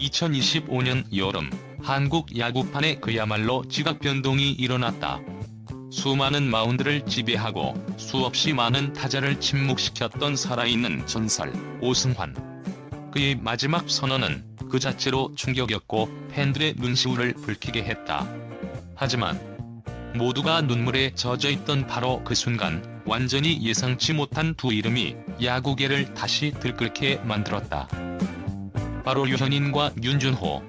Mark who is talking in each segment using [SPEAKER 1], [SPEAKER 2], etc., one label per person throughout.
[SPEAKER 1] 2025년 여름 한국 야구판에 그야말로 지각 변동이 일어났다. 수많은 마운드를 지배하고 수없이 많은 타자를 침묵시켰던 살아있는 전설 오승환. 그의 마지막 선언은 그 자체로 충격이었고 팬들의 눈시울을 붉히게 했다. 하지만 모두가 눈물에 젖어있던 바로 그 순간 완전히 예상치 못한 두 이름이 야구계를 다시 들끓게 만들었다. 바로 유현인과 윤준호.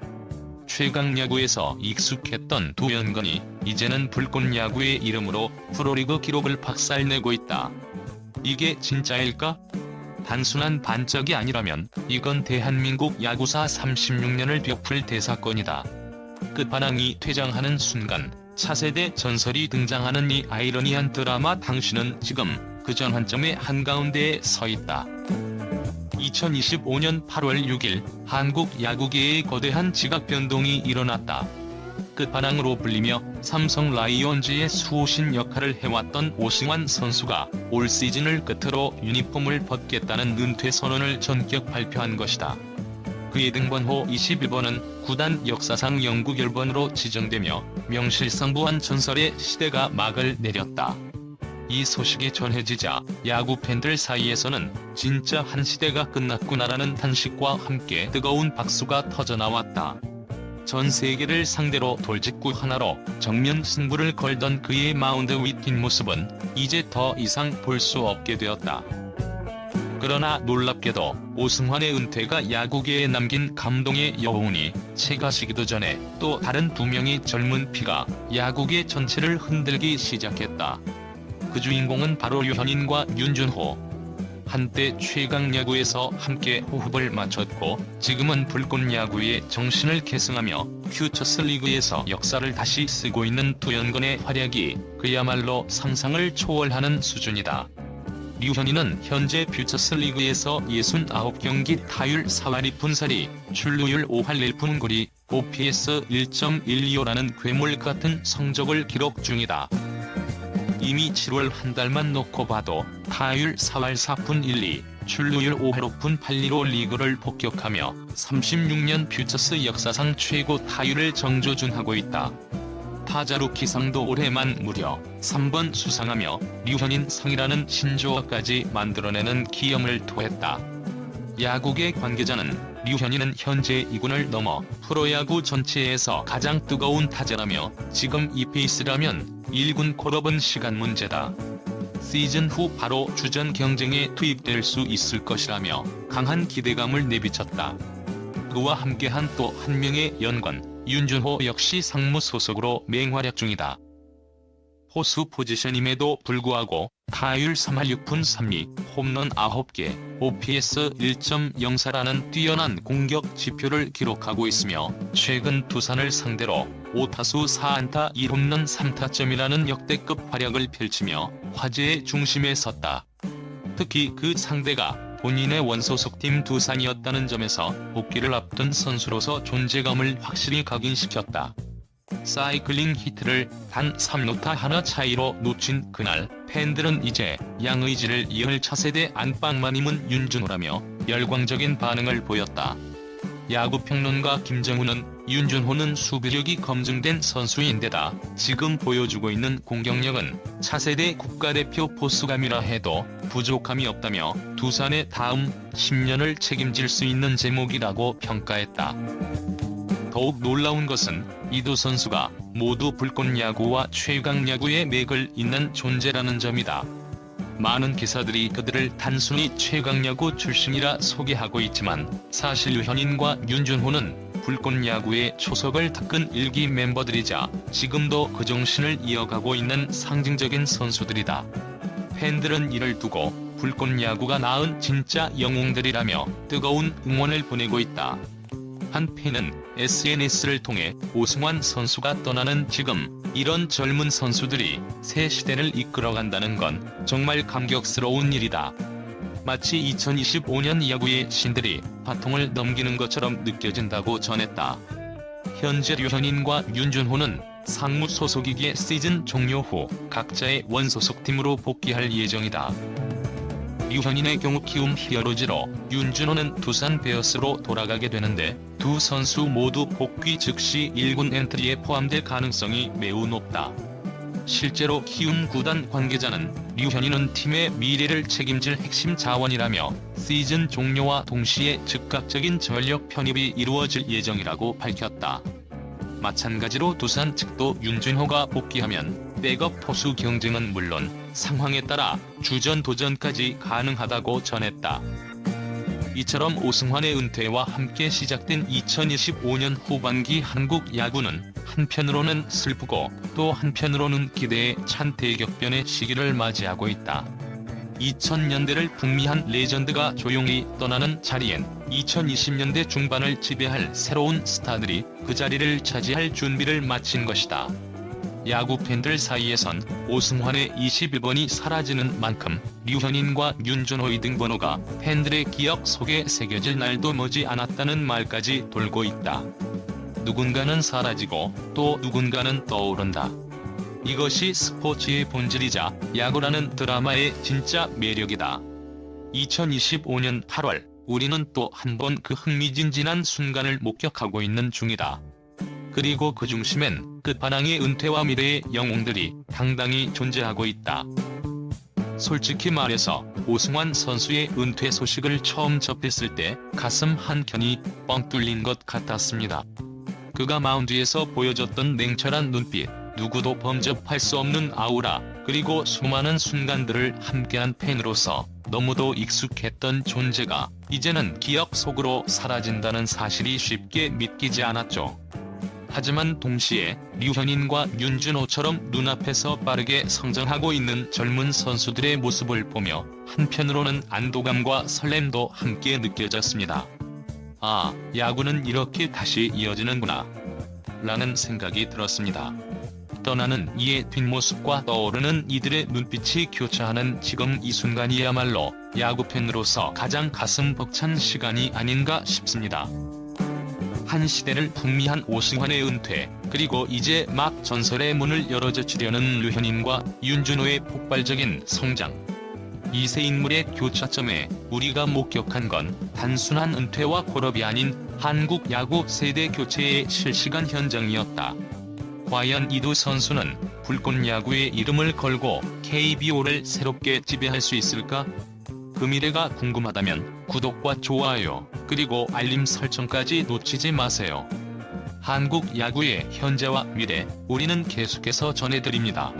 [SPEAKER 1] 최강 야구에서 익숙했던 두 연건이 이제는 불꽃 야구의 이름으로 프로리그 기록을 박살내고 있다. 이게 진짜일까? 단순한 반짝이 아니라면 이건 대한민국 야구사 36년을 뒤엎을 대사건이다. 끝판왕이 퇴장하는 순간 차세대 전설이 등장하는 이 아이러니한 드라마 당신은 지금 그 전환점의 한가운데에 서 있다. 2025년 8월 6일 한국 야구계의 거대한 지각 변동이 일어났다. 끝판왕으로 불리며 삼성 라이온즈의 수호신 역할을 해왔던 오승환 선수가 올 시즌을 끝으로 유니폼을 벗겠다는 은퇴 선언을 전격 발표한 것이다. 그의 등번호 21번은 구단 역사상 영구 결번으로 지정되며 명실상부한 전설의 시대가 막을 내렸다. 이 소식이 전해지자 야구 팬들 사이에서는 진짜 한 시대가 끝났구나라는 탄식과 함께 뜨거운 박수가 터져나왔다. 전 세계를 상대로 돌직구 하나로 정면 승부를 걸던 그의 마운드 위 뒷모습은 이제 더 이상 볼 수 없게 되었다. 그러나 놀랍게도 오승환의 은퇴가 야구계에 남긴 감동의 여운이 채가 시기도 전에 또 다른 두 명의 젊은 피가 야구계 전체를 흔들기 시작했다. 그 주인공은 바로 유현인과 윤준호. 한때 최강 야구에서 함께 호흡을 맞췄고 지금은 불꽃 야구의 정신을 계승하며 퓨처스 리그에서 역사를 다시 쓰고 있는 두 연건의 활약이 그야말로 상상을 초월하는 수준이다. 류현인은 현재 퓨처스 리그에서 69경기 타율 4할 2푼살이 출루율 5할 1푼 9리 OPS 1.125라는 괴물 같은 성적을 기록 중이다. 이미 7월 한 달만 놓고 봐도 타율 4할 4푼 1리, 출루율 5할 5푼 8리로 리그를 폭격하며 36년 퓨처스 역사상 최고 타율을 정조준하고 있다. 타자 루키상도 올해만 무려 3번 수상하며 류현인 상이라는 신조어까지 만들어내는 기염을 토했다. 야구계 관계자는 류현인은 현재 2군을 넘어 프로야구 전체에서 가장 뜨거운 타자라며 지금 이 페이스라면 1군 콜업은 시간 문제다. 시즌 후 바로 주전 경쟁에 투입될 수 있을 것이라며 강한 기대감을 내비쳤다. 그와 함께한 또 한 명의 연관, 윤준호 역시 상무 소속으로 맹활약 중이다. 호수 포지션임에도 불구하고 타율 3할 6푼 3리, 홈런 9개, OPS 1.04라는 뛰어난 공격 지표를 기록하고 있으며 최근 두산을 상대로 5타수 4안타 1홈런 3타점이라는 역대급 활약을 펼치며 화제의 중심에 섰다. 특히 그 상대가 본인의 원소속팀 두산이었다는 점에서 복귀를 앞둔 선수로서 존재감을 확실히 각인시켰다. 사이클링 히트를 단 3루타 하나 차이로 놓친 그날 팬들은 이제 양의지를 이을 차세대 안방마님은 윤준호라며 열광적인 반응을 보였다. 야구평론가 김정훈은 윤준호는 수비력이 검증된 선수인데다 지금 보여주고 있는 공격력은 차세대 국가대표 포수감이라 해도 부족함이 없다며 두산의 다음 10년을 책임질 수 있는 제목이라고 평가했다. 더욱 놀라운 것은 이두 선수가 모두 불꽃 야구와 최강 야구의 맥을 잇는 존재라는 점이다. 많은 기사들이 그들을 단순히 최강 야구 출신이라 소개하고 있지만 사실 유현인과 윤준호는 불꽃 야구의 초석을 닦은 일기 멤버들이자 지금도 그 정신을 이어가고 있는 상징적인 선수들이다. 팬들은 이를 두고 불꽃 야구가 낳은 진짜 영웅들이라며 뜨거운 응원을 보내고 있다. 한 팬은 SNS를 통해 오승환 선수가 떠나는 지금 이런 젊은 선수들이 새 시대를 이끌어간다는 건 정말 감격스러운 일이다. 마치 2025년 야구의 신들이 바통을 넘기는 것처럼 느껴진다고 전했다. 현재 류현인과 윤준호는 상무 소속이기에 시즌 종료 후 각자의 원소속 팀으로 복귀할 예정이다. 류현인의 경우 키움 히어로즈로 윤준호는 두산 베어스로 돌아가게 되는데 두 선수 모두 복귀 즉시 1군 엔트리에 포함될 가능성이 매우 높다. 실제로 키움 구단 관계자는 류현인은 팀의 미래를 책임질 핵심 자원이라며 시즌 종료와 동시에 즉각적인 전력 편입이 이루어질 예정이라고 밝혔다. 마찬가지로 두산 측도 윤준호가 복귀하면 백업 포수 경쟁은 물론 상황에 따라 주전 도전까지 가능하다고 전했다. 이처럼 오승환의 은퇴와 함께 시작된 2025년 후반기 한국 야구는 한편으로는 슬프고 또 한편으로는 기대에 찬 대격변의 시기를 맞이하고 있다. 2000년대를 풍미한 레전드가 조용히 떠나는 자리엔 2020년대 중반을 지배할 새로운 스타들이 그 자리를 차지할 준비를 마친 것이다. 야구 팬들 사이에선 오승환의 21번이 사라지는 만큼 류현인과 윤준호의 등 번호가 팬들의 기억 속에 새겨질 날도 머지 않았다는 말까지 돌고 있다. 누군가는 사라지고 또 누군가는 떠오른다. 이것이 스포츠의 본질이자 야구라는 드라마의 진짜 매력이다. 2025년 8월 우리는 또 한 번 그 흥미진진한 순간을 목격하고 있는 중이다. 그리고 그 중심엔 끝판왕의 은퇴와 미래의 영웅들이 당당히 존재하고 있다. 솔직히 말해서 오승환 선수의 은퇴 소식을 처음 접했을 때 가슴 한켠이 뻥 뚫린 것 같았습니다. 그가 마운드에서 보여줬던 냉철한 눈빛, 누구도 범접할 수 없는 아우라, 그리고 수많은 순간들을 함께한 팬으로서 너무도 익숙했던 존재가 이제는 기억 속으로 사라진다는 사실이 쉽게 믿기지 않았죠. 하지만 동시에 류현인과 윤준호처럼 눈앞에서 빠르게 성장하고 있는 젊은 선수들의 모습을 보며 한편으로는 안도감과 설렘도 함께 느껴졌습니다. 아, 야구는 이렇게 다시 이어지는구나. 라는 생각이 들었습니다. 떠나는 이의 뒷모습과 떠오르는 이들의 눈빛이 교차하는 지금 이 순간이야말로 야구팬으로서 가장 가슴 벅찬 시간이 아닌가 싶습니다. 한 시대를 풍미한 오승환의 은퇴, 그리고 이제 막 전설의 문을 열어젖히려는 류현인과 윤준호의 폭발적인 성장. 이세 인물의 교차점에 우리가 목격한 건 단순한 은퇴와 콜업이 아닌 한국 야구 세대 교체의 실시간 현장이었다. 과연 이두 선수는 불꽃 야구의 이름을 걸고 KBO를 새롭게 지배할 수 있을까? 그 미래가 궁금하다면 구독과 좋아요, 그리고 알림 설정까지 놓치지 마세요. 한국 야구의 현재와 미래, 우리는 계속해서 전해드립니다.